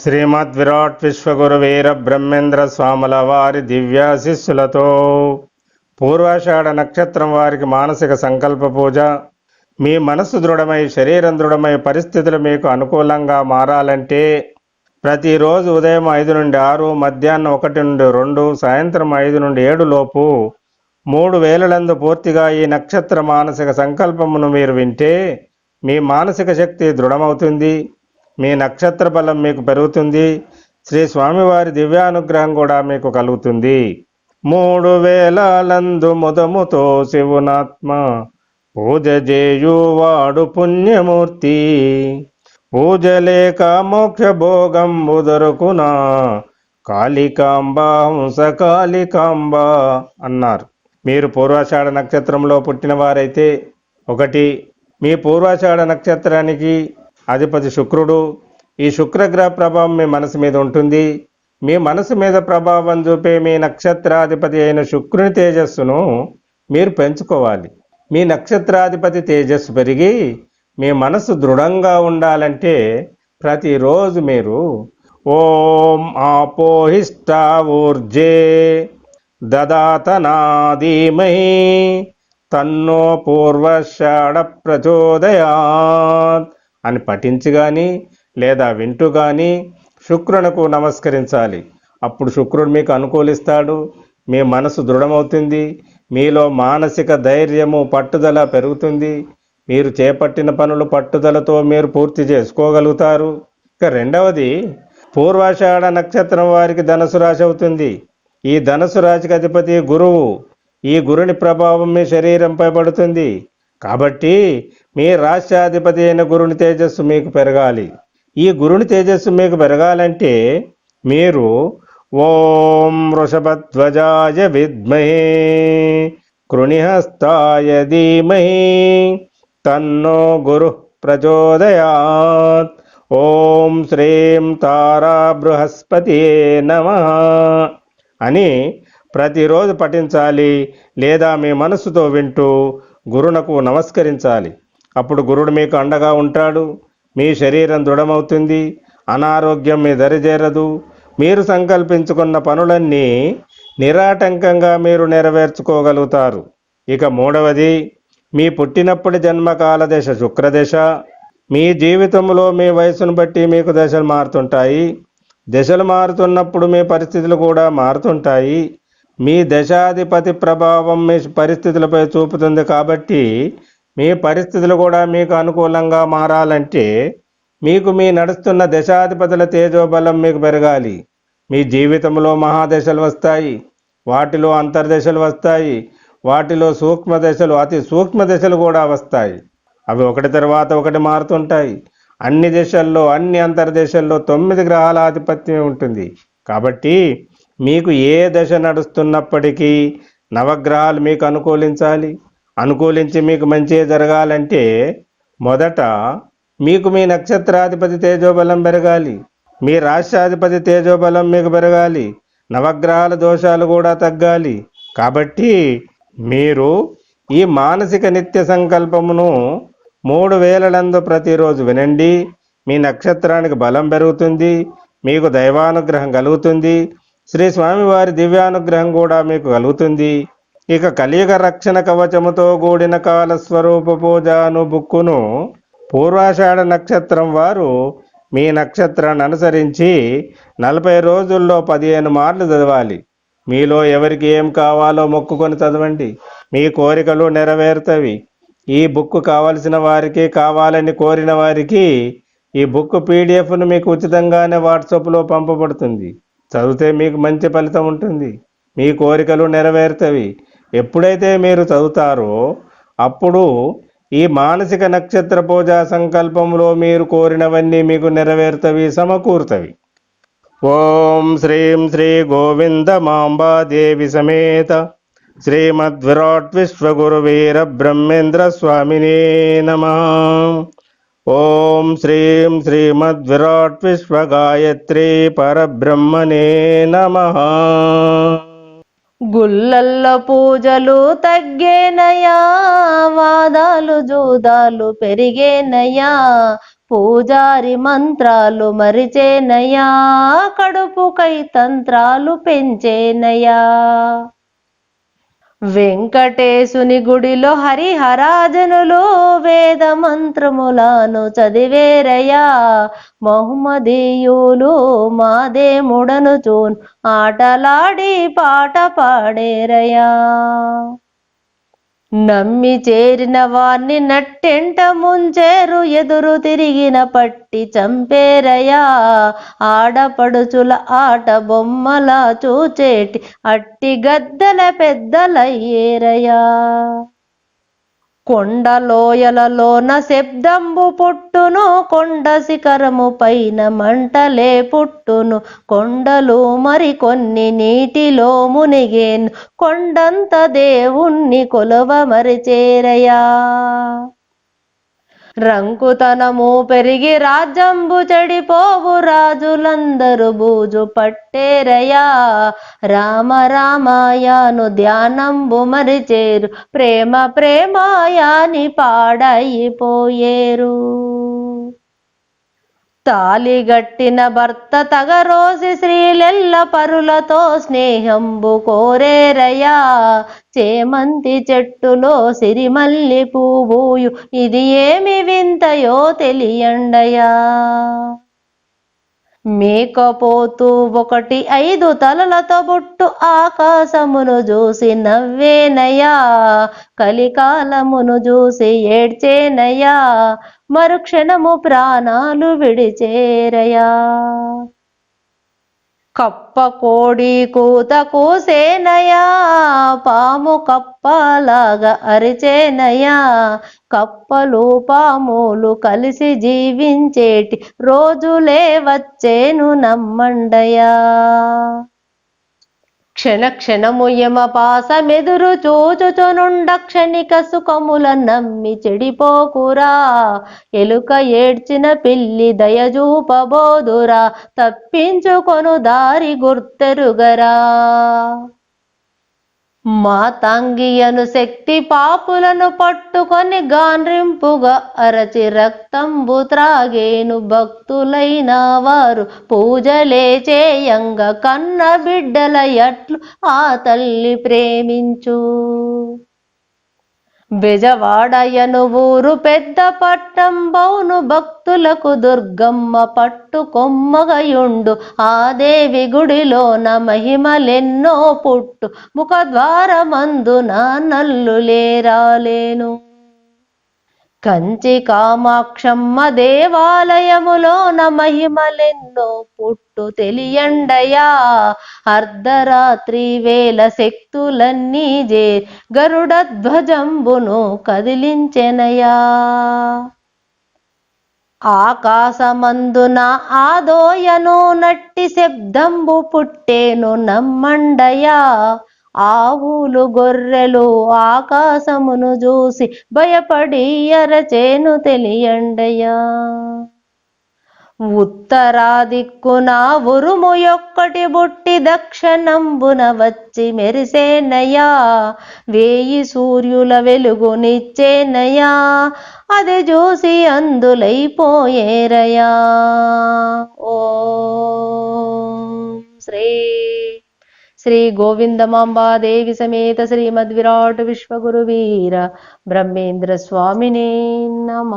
శ్రీమద్ విరాట్ విశ్వగురు వీర బ్రహ్మేంద్ర స్వాముల వారి దివ్యాశిస్సులతో పూర్వాషాఢ నక్షత్రం వారికి మానసిక సంకల్ప పూజ. మీ మనసు దృఢమై శరీరం దృఢమై పరిస్థితులు మీకు అనుకూలంగా మారాలంటే ప్రతిరోజు ఉదయం ఐదు నుండి ఆరు మధ్యాహ్నం ఒకటి నుండి రెండు సాయంత్రం ఐదు నుండి ఏడు లోపు మూడు వేలలందు పూర్తిగా ఈ నక్షత్ర మానసిక సంకల్పమును మీరు వింటే మీ మానసిక శక్తి దృఢమవుతుంది. మీ నక్షత్ర బలం మీకు పెరుగుతుంది. శ్రీ స్వామివారి దివ్యానుగ్రహం కూడా మీకు కలుగుతుంది. మూడు వేలందు ముదముతో శివునాత్మ పూజ చేయువాడు పుణ్యమూర్తి. పూజ లేక మోక్ష భోగం ఉదరుకునా కాళికాంబ హంస కాళికాంబ అన్నారు. మీరు పూర్వాషాఢ నక్షత్రంలో పుట్టిన వారైతే ఒకటి మీ పూర్వాషాఢ నక్షత్రానికి అధిపతి శుక్రుడు. ఈ శుక్రగ్రహ ప్రభావం మీ మనసు మీద ఉంటుంది. మీ మనసు మీద ప్రభావం చూపే మీ నక్షత్రాధిపతి అయిన శుక్రుని తేజస్సును మీరు పెంచుకోవాలి. మీ నక్షత్రాధిపతి తేజస్సు పెరిగి మీ మనసు దృఢంగా ఉండాలంటే ప్రతిరోజు మీరు ఓం ఆపోహిష్ట ఊర్జే దదాతనాదీమహి తన్నో పూర్వషాడ ప్రచోదయాత్ అని పఠించి కానీ లేదా వింటూ కానీ శుక్రునకు నమస్కరించాలి. అప్పుడు శుక్రుడు మీకు అనుకూలిస్తాడు మీ మనసు దృఢమవుతుంది మీలో మానసిక ధైర్యము పట్టుదల పెరుగుతుంది మీరు చేపట్టిన పనులు పట్టుదలతో మీరు పూర్తి చేసుకోగలుగుతారు. ఇక రెండవది పూర్వాషాఢ నక్షత్రం వారికి ధనుసు రాశి అవుతుంది. ఈ ధనుసు రాశికి అధిపతి గురువు. ఈ గురుని ప్రభావం మీ శరీరంపై పడుతుంది. కాబట్టి మీ రాష్ట్రాధిపతి అయిన గురుని తేజస్సు మీకు పెరగాలి. ఈ గురుని తేజస్సు మీకు పెరగాలంటే మీరు ఓం వృషభధ్వజాయ విద్మహే కృణిహస్తాయ ధీమహి తన్నో గురు ప్రచోదయాత్. ఓం శ్రీం తారా బృహస్పతి నమ అని ప్రతిరోజు పఠించాలి లేదా మీ మనస్సుతో వింటూ గురునకు నమస్కరించాలి. అప్పుడు గురుడు మీకు అండగా ఉంటాడు. మీ శరీరం దృఢమవుతుంది. అనారోగ్యం మీ దరిచేరదు. మీరు సంకల్పించుకున్న పనులన్నీ నిరాటంకంగా మీరు నెరవేర్చుకోగలుగుతారు. ఇక మూడవది మీ పుట్టినప్పటి జన్మకాల దశ శుక్రదశ. మీ జీవితంలో మీ వయసును బట్టి మీకు దశలు మారుతుంటాయి. దశలు మారుతున్నప్పుడు మీ పరిస్థితులు కూడా మారుతుంటాయి. మీ దశాధిపతి ప్రభావం మీ పరిస్థితులపై చూపుతుంది కాబట్టి మీ పరిస్థితులు కూడా మీకు అనుకూలంగా మారాలంటే మీకు మీ నడుస్తున్న దశాధిపతుల తేజోబలం మీకు పెరగాలి. మీ జీవితంలో మహాదశలు వస్తాయి. వాటిలో అంతర్దశలు వస్తాయి. వాటిలో సూక్ష్మ దశలు అతి సూక్ష్మ దశలు కూడా వస్తాయి. అవి ఒకటి తర్వాత ఒకటి మారుతుంటాయి. అన్ని దశల్లో అన్ని అంతర్దేశాల్లో తొమ్మిది గ్రహాల ఆధిపత్యం ఉంటుంది. కాబట్టి మీకు ఏ దశ నడుస్తున్నప్పటికీ నవగ్రహాలు మీకు అనుకూలించాలి. అనుకూలించి మీకు మంచి జరగాలంటే మొదట మీకు మీ నక్షత్రాధిపతి తేజోబలం పెరగాలి. మీ రాష్ట్రాధిపతి తేజోబలం మీకు పెరగాలి. నవగ్రహాల దోషాలు కూడా తగ్గాలి. కాబట్టి మీరు ఈ మానసిక నిత్య సంకల్పమును మూడు వేలలందు ప్రతిరోజు వినండి. మీ నక్షత్రానికి బలం పెరుగుతుంది. మీకు దైవానుగ్రహం కలుగుతుంది. శ్రీ స్వామివారి దివ్యానుగ్రహం కూడా మీకు కలుగుతుంది. ఇక కలియుగ రక్షణ కవచముతో కూడిన కాల స్వరూప పూజాను బుక్కును పూర్వాషాఢ నక్షత్రం వారు మీ నక్షత్రాన్ని అనుసరించి నలభై రోజుల్లో పదిహేను మార్లు చదవాలి. మీలో ఎవరికి ఏం కావాలో మొక్కుకొని చదవండి. మీ కోరికలు నెరవేరుతవి. ఈ బుక్ కావలసిన వారికి కావాలని కోరిన వారికి ఈ బుక్ పీడిఎఫ్ను మీకు ఉచితంగానే వాట్సాప్లో పంపబడుతుంది. చదివితే మీకు మంచి ఫలితం ఉంటుంది. మీ కోరికలు నెరవేరుతవి. ఎప్పుడైతే మీరు చదువుతారో అప్పుడు ఈ మానసిక నక్షత్ర పూజా సంకల్పంలో మీరు కోరినవన్నీ మీకు నెరవేరుతవి సమకూరుతవి. ఓం శ్రీం శ్రీ గోవింద మాంబాదేవి సమేత శ్రీమద్విరాట్ విశ్వగురు వీర బ్రహ్మేంద్ర స్వామినే నమ. ఓం శ్రీం శ్రీమద్విరాట్ విశ్వగాయత్రి పరబ్రహ్మణే నమ. గుళ్ళల్లో పూజలు తగ్గేనయా వాదాలు జూదాలు పెరిగేనయా పూజారి మంత్రాలు మరిచేనయా కడుపుకై తంత్రాలు పెంచేనయా వెంకటేశుని గుడిలో హరిహరాజనులు వేద మంత్రములను చదివేరయ్యా మహమ్మదీయులు మాదేముడను చూన్ ఆటలాడి పాట పాడేరయ్యా నమ్మి చేరిన వారిని నట్టెంట ముంచేరు ఎదురు తిరిగిన పట్టి చంపేరయా. ఆడపడుచుల ఆట బొమ్మలా చూచేటి అట్టి గద్దల పెద్దలయ్యేరయా. కొండలోయలలోన శబ్దంబు పుట్టును కొండ శిఖరము పైన మంటలే పుట్టును. కొండలు మరి కొన్ని నీటిలో మునిగేను. కొండంత దేవుణ్ణి కొలవ మరిచేరయా రంకుతనము పెరిగి రాజ్యంబు చెడిపోవు రాజులందరూ బూజు పట్టేరయా. రామ రామాయను ధ్యానంబు మరిచేరు ప్రేమ ప్రేమాయాని పాడైపోయేరు. తాలిగట్టిన భర్త తగరోసి శ్రీలెల్ల పరులతో స్నేహంబు కోరేరయా చేమంతి చెట్టులో సిరిమల్లి పువ్వుయు ఇది ఏమి వింతయో తెలియండయా మేకపోతూ ఒకటి ఐదు తలలతో బుట్టు ఆకాశమును చూసి నవ్వేనయా కలికాలమును చూసి ఏడ్చేనయా మరుక్షణము ప్రాణాలు విడిచేరయా కప్ప కోడి కూత కూసేనయా పాము కప్పలాగా అరిచేనయా కప్పలు పాములు కలిసి జీవించేటి రోజులే వచ్చేను నమ్మండయా. క్షణ క్షణము యమ పాసమెదురు చూచుచునుండ క్షణిక సుఖముల నమ్మి చెడిపోకురా. ఎలుక ఏడ్చిన పిల్లి దయజూపబోదురా. తప్పించుకొను దారి గుర్తెరుగరా. మాతాంగియను శక్తి పాపులను పట్టుకొని గాన్రింపుగా అరచి రక్తంబు త్రాగేను భక్తులైన వారు. పూజలే చేయంగ కన్న బిడ్డల ఎట్లు ఆ తల్లి ప్రేమించు. బెజవాడయను ఊరు పెద్ద పట్టం బౌను భక్తులకు దుర్గమ్మ పట్టు కొమ్మగయుండు. ఆ దేవి గుడిలోన మహిమలెన్నో పుట్టు. ముఖద్వారమందున నల్లులేరాలేను కంచి కామాక్షమ్మ దేవాలయములోన మహిమలెన్నో పుట్టు తెలియండయా. అర్ధరాత్రి వేల శక్తులన్నీ జే గరుడ ధ్వజంబును కదిలించెనయా. ఆకాశమందున ఆదోయను నట్టి శబ్దంబు పుట్టేను నమ్మండయా. ఆవులు గొర్రెలు ఆకాశమును చూసి భయపడి అరచేను తెలియండయా ఉత్తరాదిక్కున ఉరుము యొక్కటి బుట్టి దక్షిణంబున వచ్చి మెరిసేనయా వేయి సూర్యుల వెలుగునిచ్చేనయా అది చూసి అందులైపోయేరయా ఓ శ్రీ శ్రీ గోవిందమాంబాదేవి సమేత శ్రీమద్ విరాట్ విశ్వగురు వీర బ్రహ్మేంద్ర స్వామినే నమ.